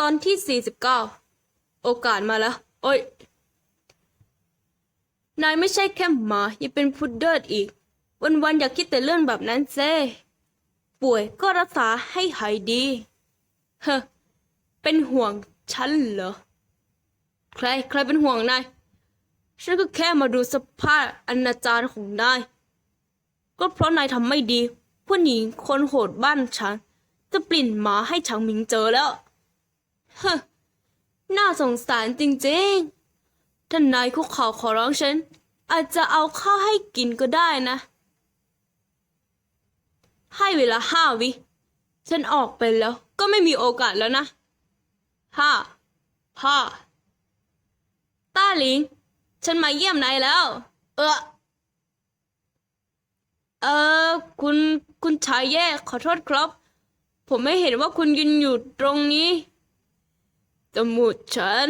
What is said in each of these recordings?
ตอนที่ 49 โอกาสมาแล้ว โอ้ย นายไม่ใช่แค่หมา ยังเป็นพุดเดิ้ลอีก วันๆอย่าคิดแต่เรื่องแบบนั้นเซ่ป่วยก็รักษาให้หายดี เฮ้เป็นห่วงฉันเหรอ ใคร ใครเป็นห่วงนาย ฉันก็แค่มาดูสภาพอนาจารของนาย ก็เพราะนายทำไม่ดี ผู้หญิงคนโหดบ้านฉัน จะปลิ่นหมาให้ฉางหมิงเจอแล้ว ฮ้น่าสงสารจริงๆถ้านนายคุกเข่าขอร้องฉัน อาจจะเอาข้าวให้กินก็ได้นะ ให้เวลาห้าวิ ฉันออกไปแล้วก็ไม่มีโอกาสแล้วนะห้าห้าต้าหลิง ฉันมาเยี่ยมนายแล้ว เออเออคุณคุณชายแย่ขอโทษครับ ผมไม่เห็นว่าคุณยืนอยู่ตรงนี้ มูกฉัน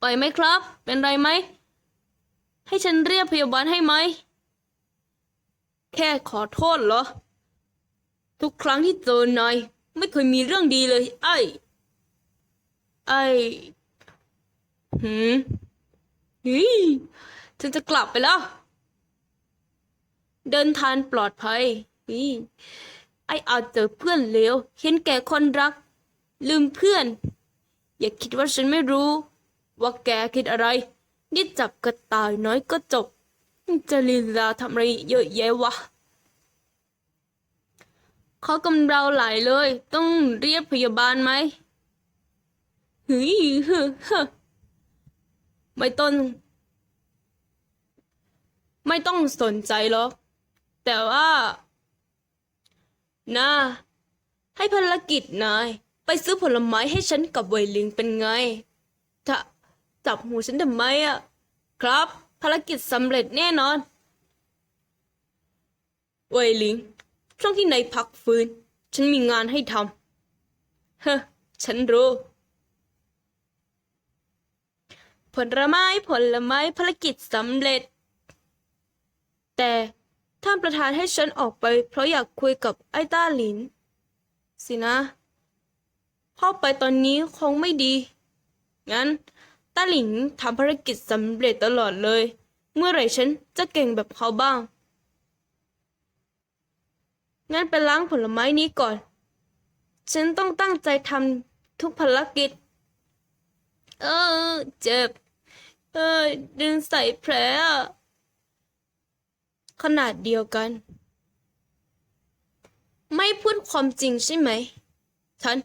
ไปไหมครับ เป็นไรไหม ให้ฉันเรียกพยาบาลให้ไหม แค่ขอโทษเหรอ ทุกครั้งที่เจอนายไม่เคยมีเรื่องดีเลย ไอ้ ไอ้ หืมเฮ้ยฉันจะกลับไปแล้ว เดินทางปลอดภัยนี่ไอ้อาจเจอเพื่อนเลวเห็นแก่คนรัก ลืมเพื่อน อย่าคิดว่าฉันไม่รู้ ว่าแกคิดอะไร นี่จับกระต่ายน้อยก็จบ จะลีลาทำอะไรเยอะแยะวะเขากำเราไหลเลย ต้องเรียกพยาบาลไหมเฮ้ยเฮ้อเฮ้อไม่ต้องไม่ต้องสนใจหรอก แต่ว่านะให้ภารกิจนาย ไปซื้อผลไม้ให้ฉันกับเวลิงเป็นไงจะจับหูฉันทำไมอะครับ ภารกิจสำเร็จแน่นอนเวลิง ช่วงที่นายพักฟื้น ฉันมีงานให้ทำเฮ้ฉันรู้ ผลไม้ผลไม้ภารกิจสำเร็จ แต่ท่านประธานให้ฉันออกไปเพราะอยากคุยกับไอ้ต้าหลิน สินะ เข้าไปตอนนี้คงไม่ดี งั้นต้าหลินทำภารกิจสำเร็จตลอดเลย เมื่อไหร่ฉันจะเก่งแบบเขาบ้าง งั้นไปล้างผลไม้นี้ก่อน ฉันต้องตั้งใจทำทุกภารกิจ เออ เจ็บ เออ ดึงใส่แผลขนาดเดียวกัน ไม่พูดความจริงใช่ไหม ฉัน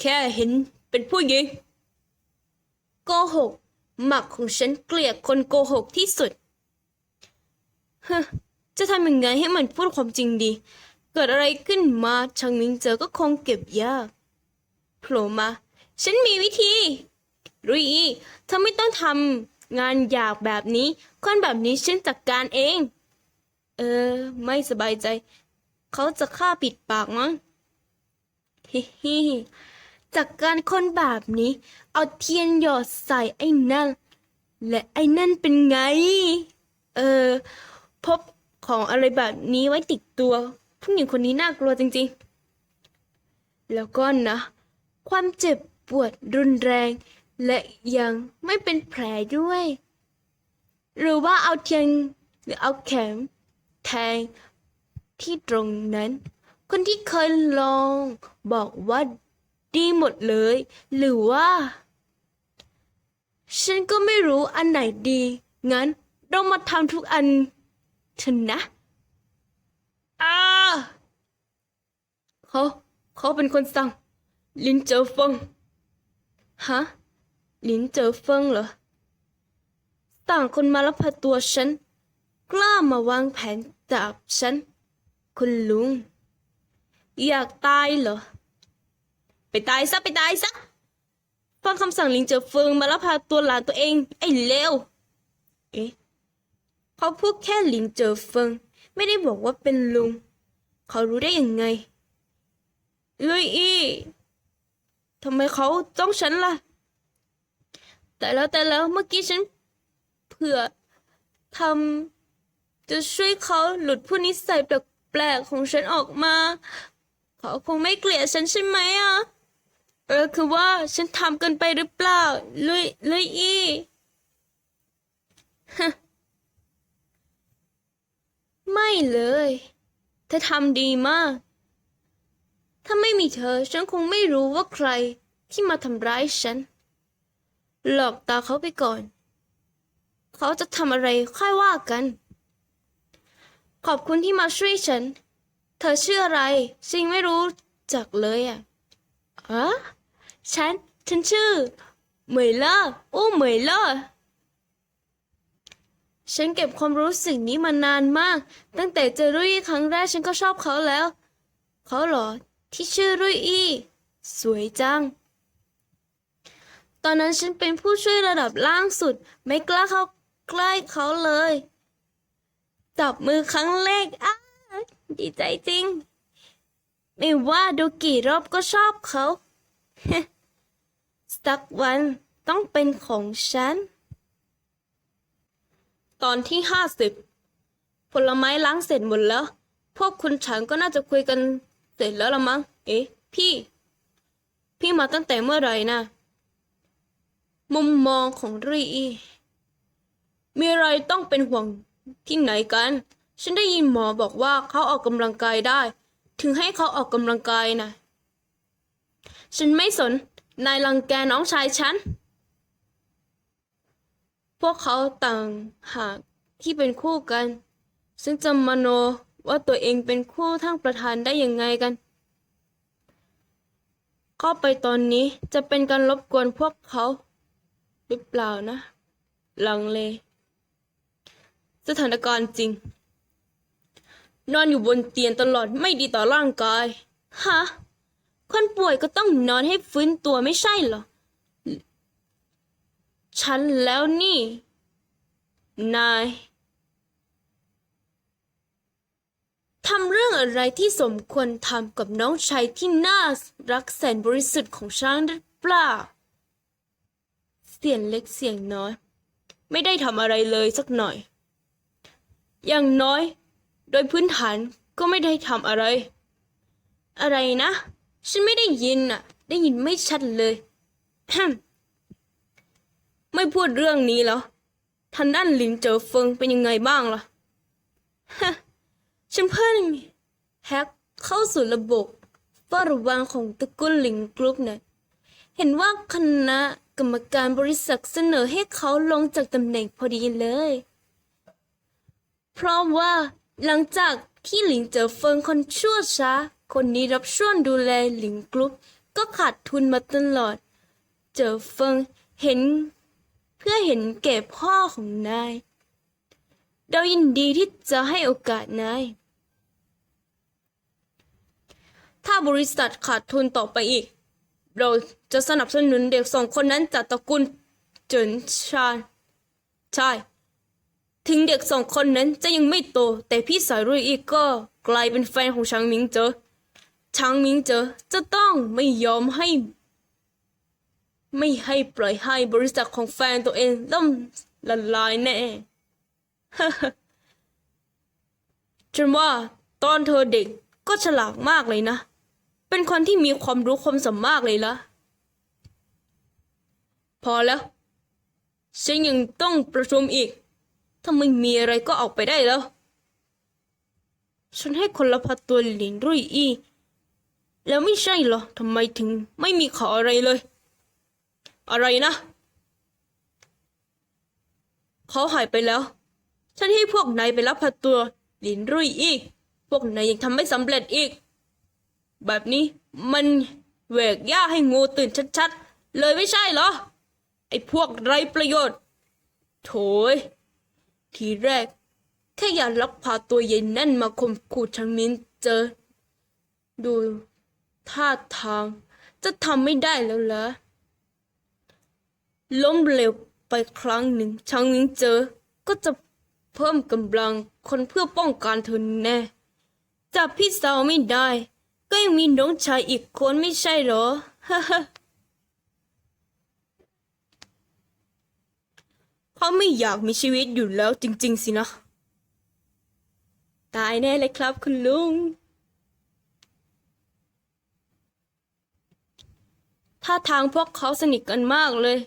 แค่เห็นเป็นผู้หญิงโกหกหมักของฉันเกลียดคนโกหกที่สุดฮะจะทำยังไงให้มันพูดความจริงดี เกิดอะไรขึ้นมาชางมิงเจอก็คงเก็บยากโผล่มา ฉันมีวิธีรุยเธอไม่ต้องทำงานยาบแบบนี้คนแบบนี้ฉันจัดการเอง เออ ไม่สบายใจ เขาจะฆ่าปิดปากมั้งฮิฮิ จากการคนแบบนี้ เอาเทียนหยอดใส่ไอ้นั่น และไอ้นั่นเป็นไง เออ พบของอะไรแบบนี้ไว้ติดตัวผู้หญิงคนนี้น่ากลัวจริงๆ แล้วก็นะ ความเจ็บปวดรุนแรง และยังไม่เป็นแผลด้วย หรือว่าเอาเทียนหรือเอาเข็มแทงที่ตรงนั้น คนที่เคยลองบอกว่า ดีหมดเลย หรือว่า ฉันก็ไม่รู้อันไหนดี งั้นเรามาทำทุกอันเถอะนะอ้าเขาเขาเป็นคนสั่ง ลินเจอฟงฮะลินเจอเฟิงเหรอ ต่างคนมาลักพาตัวฉัน กล้ามาวางแผนจับฉัน คุณลุง อยากตายเหรอ ไปตายซะไปตายซะฟังคำสั่งลิงเจอเฟิงมาแลักพาตัวหลานตัวเอง ไอ้เลวเอ๊ะเขาพูดแค่ลิงเจอเฟิง ไม่ได้บอกว่าเป็นลุง เขารู้ได้ยังไงเอ้ยอีทำไมเขาจ้องฉันล่ะ แต่แล้วแต่แล้วเมื่อกี้ฉันเผื่อทำจะช่วยเขาหลุดผู้นิสัยแปลกๆของฉันออกมา เขาคงไม่เกลียดฉันใช่ไหมอะ เออคือว่าฉันทำเกินไปหรือเปล่า ลุยลุยอีฮไม่เลย เธอทำดีมาก ถ้าไม่มีเธอ ฉันคงไม่รู้ว่าใครที่มาทำร้ายฉัน หลอกตาเขาไปก่อน เขาจะทำอะไรค่อยว่ากัน ขอบคุณที่มาช่วยฉัน เธอชื่ออะไรฉันยังไม่รู้จักเลยอะอะ ฉัน ฉันชื่อเหมยเลอโอ้เหมยเลอร์ฉันเก็บความรู้สึกนี้มานานมาก ตั้งแต่เจอรุ่ยอีครั้งแรกฉันก็ชอบเขาแล้ว เขาเหรอ ที่ชื่อรุ่ยอี้สวยจัง ตอนนั้นฉันเป็นผู้ช่วยระดับล่างสุด ไม่กล้าเข้าใกล้เขาเลย จับมือครั้งแรกอ้าดีใจจริง ไม่ว่าดูกี่รอบก็ชอบเขา สักวันต้องเป็นของฉัน ตอนที่ห้าสิบผลไม้ล้างเสร็จหมดแล้ว พวกคุณฉันก็น่าจะคุยกันเสร็จแล้วละมั้ง เอ๊ะ พี่ พี่มาตั้งแต่เมื่อไหร่นะ มุมมองของรีอีมีอะไรต้องเป็นห่วงที่ไหนกัน ฉันได้ยินหมอบอกว่าเขาออกกำลังกายได้ ถึงให้เขาออกกำลังกายนะ ฉันไม่สน นายรังแกน้องชายฉัน พวกเขาต่างหากที่เป็นคู่กัน ซึ่งจะมโนว่าตัวเองเป็นคู่ทั้งประธานได้ยังไงกัน เข้าไปตอนนี้จะเป็นการรบกวนพวกเขา หรือเปล่านะ ลังเล สถานการณ์จริง นอนอยู่บนเตียงตลอดไม่ดีต่อร่างกาย ฮะ คนป่วยก็ต้องนอนให้ฟื้นตัวไม่ใช่เหรอ ฉันแล้วนี่ นายทำเรื่องอะไรที่สมควรทำกับน้องชายที่น่ารักแสนบริสุทธิ์ของฉันหรือเปล่า เสียงเล็กเสียงน้อย ไม่ได้ทำอะไรเลยสักหน่อย อย่างน้อย โดยพื้นฐานก็ไม่ได้ทำอะไร อะไรนะ ฉันไม่ได้ยินอะได้ยินไม่ชัดเลย ไม่พูดเรื่องนี้แล้วทางด้านหลินเจอเฟิงเป็นยังไงบ้างล่ะฉันเพิ่งแฮกเข้าสู่ระบบเฝ้าระวังของตระกูลหลิงกรุ๊ปนะเห็นว่าคณะกรรมการบริษัทเสนอให้เขาลงจากตำแหน่งพอดีเลย เพราะว่าหลังจากที่หลิงเจอเฟิงคนชั่วช้า คนนี้รับช่วงดูแลหลิงกรุ๊ปก็ขาดทุนมาตลอด เจอเฟิงเห็น เพื่อเห็นแก่พ่อของนาย เรายินดีที่จะให้โอกาสนาย ถ้าบริษัทขาดทุนต่อไปอีก เราจะสนับสนุนเด็กสองคนนั้นจากตระกูลเจินชาใช่ ถึงเด็กสองคนนั้นจะยังไม่โต แต่พี่สายรุ่ยอีกก็กลายเป็นแฟนของชางมิงเจอ ชางมิงเจอจะต้องไม่ยอมให้ ไม่ให้ปล่อยให้บริษัทของแฟนตัวเองล่มละลายแน่ฉันว่าตอนเธอเด็กก็ฉลาดมากเลยนะ เป็นคนที่มีความรู้ความสามารถเลยละพอแล้ว ฉันยังต้องประชุมอีก ถ้าไม่มีอะไรก็ออกไปได้แล้ว ฉันให้คนละพัดตัวหลินรุ่ยอี แล้วไม่ใช่เหรอทำไมถึงไม่มีข่าอะไรเลย อะไรนะ เขาหายไปแล้ว ฉันให้พวกนายไปรับพาตัวหลินรุ่ยอีก พวกนายยังทำไม่สำเร็จอีก แบบนี้มันแหวกย่าให้งูตื่นชัดๆ เลยไม่ใช่เหรอ ไอ้พวกไรประโยชน์ โถย ทีแรก แค่อยากลักพาตัวเย็นนั่นมาข่มขู่ชางมินเจอ ดู ท่าทางจะทำไม่ได้แล้วเหรอล้มเหลวไปครั้งหนึ่งชางมิงเจอ ก็จะเพิ่มกำลังคนเพื่อป้องกันเธอแน่จับพี่สาวไม่ได้ ก็ยังมีน้องชายอีกคนไม่ใช่เหรอเขาไม่อยากมีชีวิตอยู่แล้วจริง ๆ สินะ ตายแน่เลยครับคุณลุง ท่าทางพวกเขาสนิทกันมากเลย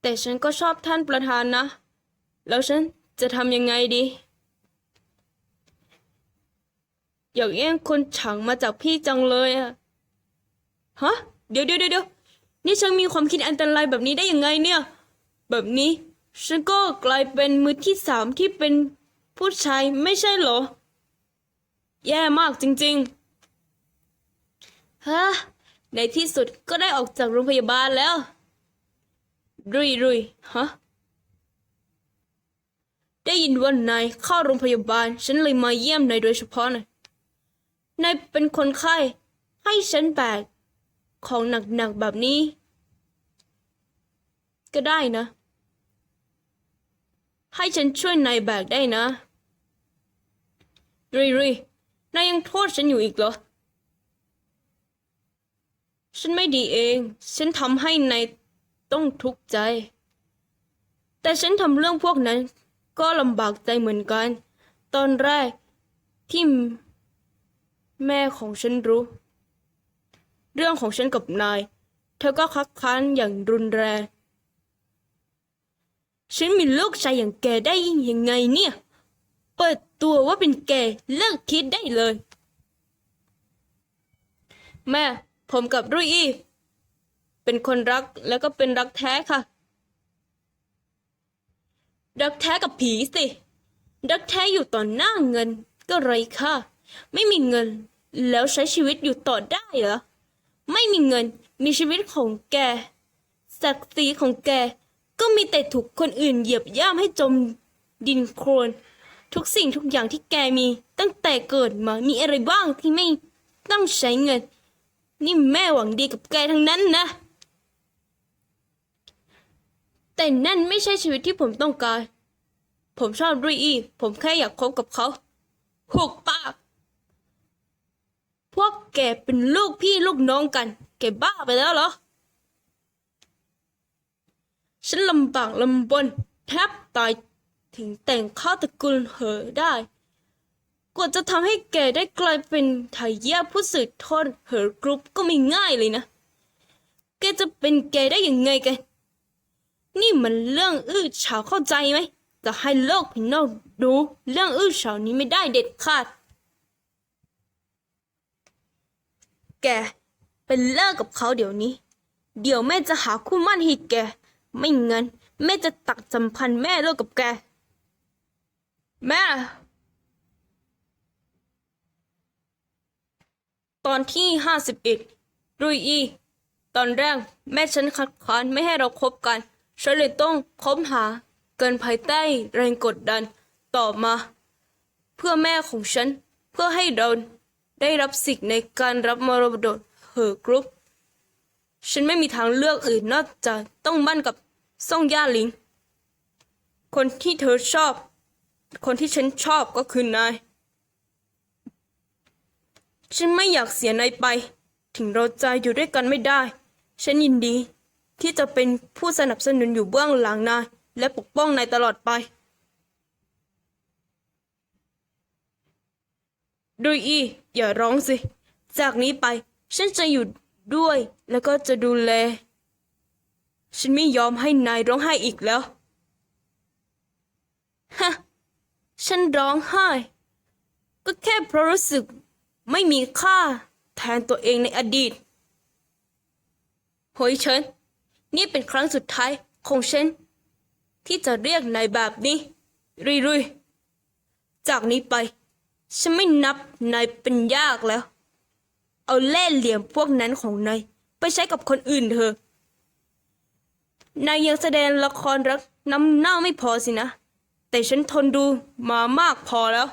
แต่ฉันก็ชอบท่านประธานนะ แล้วฉันจะทำยังไงดี อยากแย่งคนฉังมาจากพี่จังเลยอะฮะ เดี๋ยวเดี๋ยวเดี๋ยวนี่ฉันมีความคิดอันตรายแบบนี้ได้ยังไงเนี่ย แบบนี้ฉันก็กลายเป็นมือที่สามที่เป็นผู้ชายไม่ใช่เหรอ แย่มากจริงๆฮะ ในที่สุดก็ได้ออกจากโรงพยาบาลแล้ว รุยรุยฮะ ได้ยินว่านายเข้าโรงพยาบาล ฉันเลยมาเยี่ยมนายโดยเฉพาะนะนายเป็นคนไข้ ให้ฉันแบกของหนักๆแบบนี้ ก็ได้นะ ให้ฉันช่วยนายแบกได้นะ รุยรุยนายยังโทษฉันอยู่อีกเหรอ ฉันไม่ดีเอง ฉันทำให้นายต้องทุกข์ใจ แต่ฉันทำเรื่องพวกนั้น ก็ลำบากใจเหมือนกัน ตอนแรกที่แม่ของฉันรู้ เรื่องของฉันกับนาย เธอก็คัดค้านอย่างรุนแรง ฉันมีลูกชายอย่างแกได้ยังไงเนี่ย เปิดตัวว่าเป็นแกเลิกคิดได้เลย แม่ ผมกับรุ่ยอี้เป็นคนรักแล้วก็เป็นรักแท้ค่ะ รักแท้กับผีสิ รักแท้อยู่ต่อหน้าเงินก็ไรค่าไม่มีเงินแล้วใช้ชีวิตอยู่ต่อได้เหรอ ไม่มีเงินมีชีวิตของแก ศักดิ์ศรีของแก ก็มีแต่ถูกคนอื่นเหยียบย่ำให้จมดินโคลนทุกสิ่งทุกอย่างที่แกมีตั้งแต่เกิดมามีอะไรบ้างที่ไม่ต้องใช้เงิน นี่แม่หวังดีกับแกทั้งนั้นนะ แต่นั่นไม่ใช่ชีวิตที่ผมต้องการ ผมชอบรุยอี ผมแค่อยากคบกับเขาหกปากพวกแกเป็นลูกพี่ลูกน้องกัน แกบ้าไปแล้วเหรอ ฉันลำบากลำบนแทบตายถึงแต่งข้าวตระกูลเหอได้ กว่าจะทำให้แกได้กลายเป็นทายาทผู้สืบทอดเหอร์กรุ๊ปก็ไม่ง่ายเลยนะ แกจะเป็นแกได้ยังไงกันนี่มันเรื่องอื้อฉาวเข้าใจไหม จะให้โลกภายนอกดูเรื่องอื้อฉาวนี้ไม่ได้เด็ดขาด แกเป็นเลิกกับเขาเดี๋ยวนี้ เดี๋ยวแม่จะหาคู่มั่นให้แก ไม่งั้น แม่จะตักสัมพันธ์แม่เลิกกับแก แม่ ตอนที่ห้าสิบเอ็ดรุยอี ตอนแรกแม่ฉันคัดค้านไม่ให้เราคบกัน ฉันเลยต้องคบหา เกินภายใต้แรงกดดันต่อมา เพื่อแม่ของฉัน เพื่อให้เราได้รับสิทธิ์ในการรับมรดกเหอกรุ๊ปฉันไม่มีทางเลือกอื่นนอกจากต้องมั่นกับซ่งย่าหลิง คนที่เธอชอบ คนที่ฉันชอบก็คือนาย ฉันไม่อยากเสียนายไป ถึงเราจะอยู่ด้วยกันไม่ได้ ฉันยินดี ที่จะเป็นผู้สนับสนุนอยู่เบื้องหลังนาย และปกป้องนายตลอดไปดุยอีอย่าร้องสิ จากนี้ไป ฉันจะอยู่ด้วยแล้วก็จะดูแล ฉันไม่ยอมให้นายร้องไห้อีกแล้ว ฮะ ฉันร้องไห้ ก็แค่เพราะรู้สึก ไม่มีค่าแทนตัวเองในอดีตโหยเฉินนี่เป็นครั้งสุดท้ายของฉันที่จะเรียกนายแบบนี้รุยรุยจากนี้ไป ฉันไม่นับนายเป็นยากแล้ว เอาเล่ห์เหลี่ยมพวกนั้นของนายไปใช้กับคนอื่นเถอะนายยังแสดงละครรักน้ำเน่าไม่พอสินะ แต่ฉันทนดูมามากพอแล้ว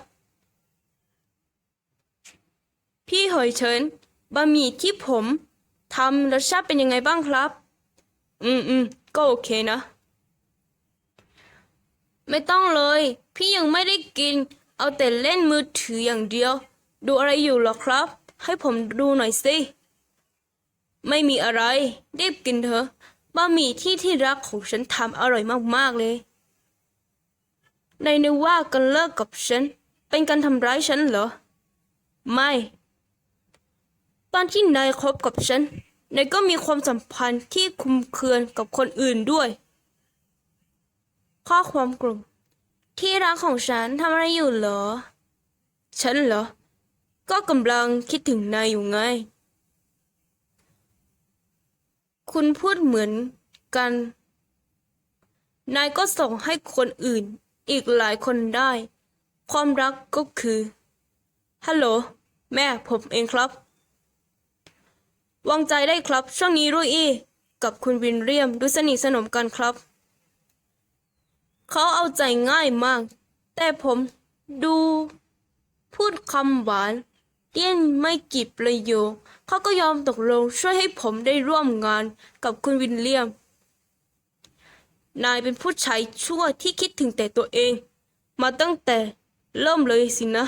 พี่เหยเฉินบะหมี่ที่ผมทำรสชาติเป็นยังไงบ้างครับ อืมอืมก็โอเคนะ ไม่ต้องเลย พี่ยังไม่ได้กิน เอาแต่เล่นมือถืออย่างเดียว ดูอะไรอยู่หรอครับ ให้ผมดูหน่อยสิ ไม่มีอะไรรีบกินเถอะบะหมี่ที่ที่รักของฉันทำอร่อยมากๆเลยในนึกว่ากันเลิกกับฉัน เป็นการทำร้ายฉันเหรอ ไม่ ตอนที่นายคบกับฉัน นายก็มีความสัมพันธ์ที่คุมเคือกับคนอื่นด้วย ข้อความกลุ่ม ที่รักของฉันทำอะไรอยู่เหรอ ฉันเหรอ ก็กำลังคิดถึงนายอยู่ไง คุณพูดเหมือนกัน นายก็ส่งให้คนอื่นอีกหลายคนได้ ความรักก็คือ ฮัลโหล แม่ผมเองครับ วางใจได้ครับ ช่วงนี้รุ่ยอี้กับคุณวินเรียมดูสนิทสนมกันครับ เขาเอาใจง่ายมาก แต่ผมดูพูดคำหวานเลี่ยนไม่กี่ประโยคเขาก็ยอมตกลงช่วยให้ผมได้ร่วมงานกับคุณวินเลียม นายเป็นผู้ชายชั่วที่คิดถึงแต่ตัวเอง มาตั้งแต่เริ่มเลยสินะ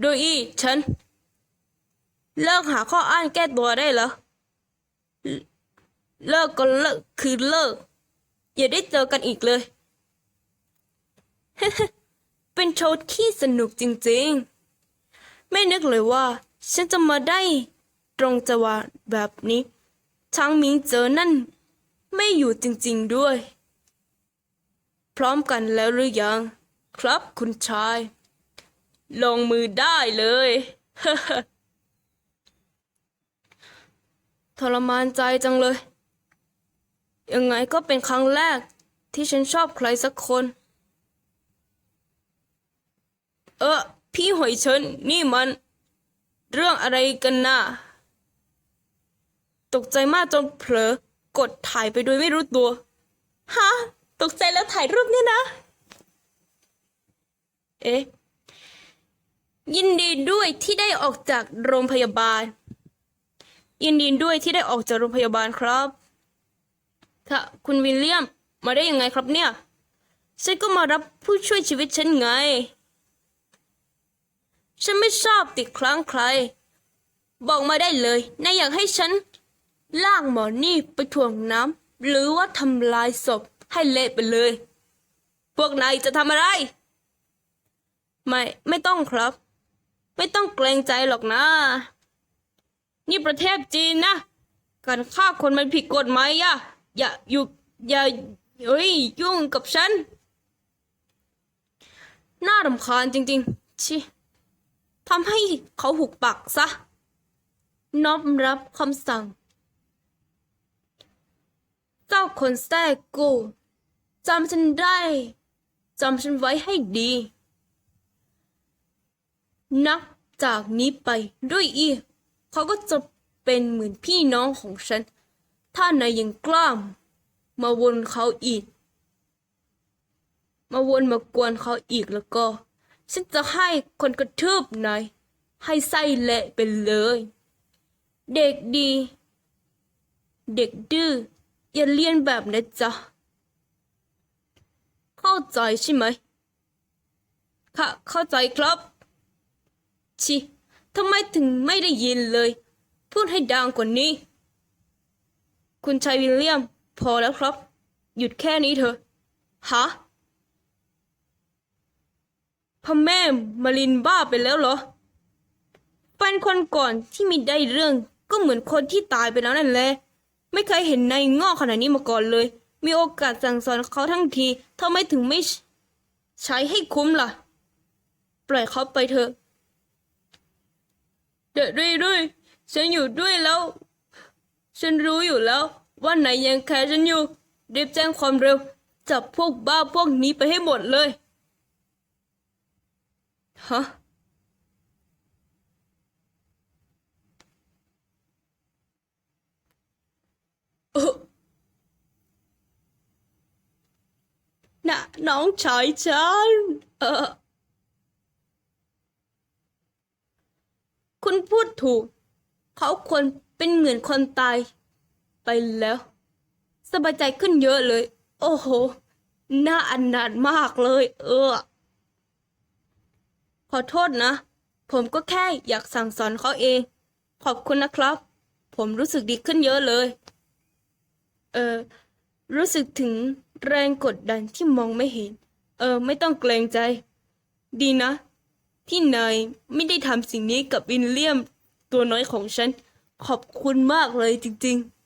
โดยอีฉัน เลิกหาข้ออ้างแก้ตัวได้แล้วเลิกก็เลิกคือเลิก อย่าได้เจอกันอีกเลย เป็นโชว์ที่สนุกจริงๆ ไม่นึกเลยว่า ฉันจะมาได้ตรงจังหวะแบบนี้ ช้างมิงเจอนั่น ไม่อยู่จริงๆด้วย พร้อมกันแล้วหรือยัง ครับคุณชาย ลงมือได้เลย ทรมานใจจังเลย ยังไงก็เป็นครั้งแรกที่ฉันชอบใครสักคน เออ พี่หอยเฉินนี่มัน เรื่องอะไรกันน่ะ ตกใจมากจนเผลอกดถ่ายไปโดยไม่รู้ตัว ฮะ ตกใจแล้วถ่ายรูปเนี่ยนะ เอ๊ะ ยินดีด้วยที่ได้ออกจากโรงพยาบาล ยินดีด้วยที่ได้ออกจากโรงพยาบาลครับค่ะคุณวิลเลียม มาได้ยังไงครับเนี่ย ฉันก็มารับผู้ช่วยชีวิตฉันไง ฉันไม่ชอบติดครั้งใคร บอกมาได้เลย นายอยากให้ฉัน ลากหมอนี่ไปถ่วงน้ำหรือว่าทำลายศพให้เละไปเลย พวกนายจะทำอะไร ไม่ ไม่ต้องครับ ไม่ต้องเกรงใจหรอกนะ นี่ประเทศจีนนะ การฆ่าคนมันผิดกฎหมายอย่าอย่าอยู่อย่าเฮ้ยยุ่งกับฉัน น่ารำคาญจริง ๆ ชิทำให้เขาหุกปักซะน้อมรับคำสั่ง เจ้าคนแท้กูจำฉันได้จำฉันไว้ให้ดี นับจากนี้ไปด้วยอี เขาก็จะเป็นเหมือนพี่น้องของฉัน ถ้านายยังกล้ามมาวนเขาอีก มาวนมากวนเขาอีกแล้วก็ ฉันจะให้คนกระทืบนายให้ไส้เละไปเลย เด็กดี เด็กดื้ออย่าเลียนแบบนะจ๊ะ เข้าใจใช่ไหมค่ะเข้าใจครับ ชิ ทำไมถึงไม่ได้ยินเลย พูดให้ดังกว่านี้ คุณชายวิลเลียม พอแล้วครับ หยุดแค่นี้เถอะฮะพ่อแม่มารินบ้าไปแล้วเหรอเป็นคนก่อนที่มีได้เรื่องก็เหมือนคนที่ตายไปแล้วนั่นแหละ ไม่เคยเห็นนายงอกขนาดนี้มาก่อนเลย มีโอกาสสั่งสอนเขาทั้งทีทำไมถึงไม่ใช้ให้คุ้มล่ะ ปล่อยเขาไปเถอะ เดี๋ยวด้วยฉันอยู่ด้วยแล้ว ฉันรู้อยู่แล้ว ว่านายยังแคร์ฉันอยู่รีบแจ้งความเร็ว จับพวกบ้าพวกนี้ไปให้หมดเลยฮะเออน่ะน้องชายฉันเออ คุณพูดถูก เขาควรเป็นเหมือนคนตาย ไปแล้ว สบายใจขึ้นเยอะเลย โอ้โห น่าอันนาดมากเลย เออ ขอโทษนะ ผมก็แค่อยากสั่งสอนเขาเอง ขอบคุณนะครับ ผมรู้สึกดีขึ้นเยอะเลย เออ รู้สึกถึงแรงกดดันที่มองไม่เห็น เออ ไม่ต้องเกรงใจ ดีนะ ที่นายไม่ได้ทำสิ่งนี้กับวินเลียมตัวน้อยของฉัน ขอบคุณมากเลยจริง ๆ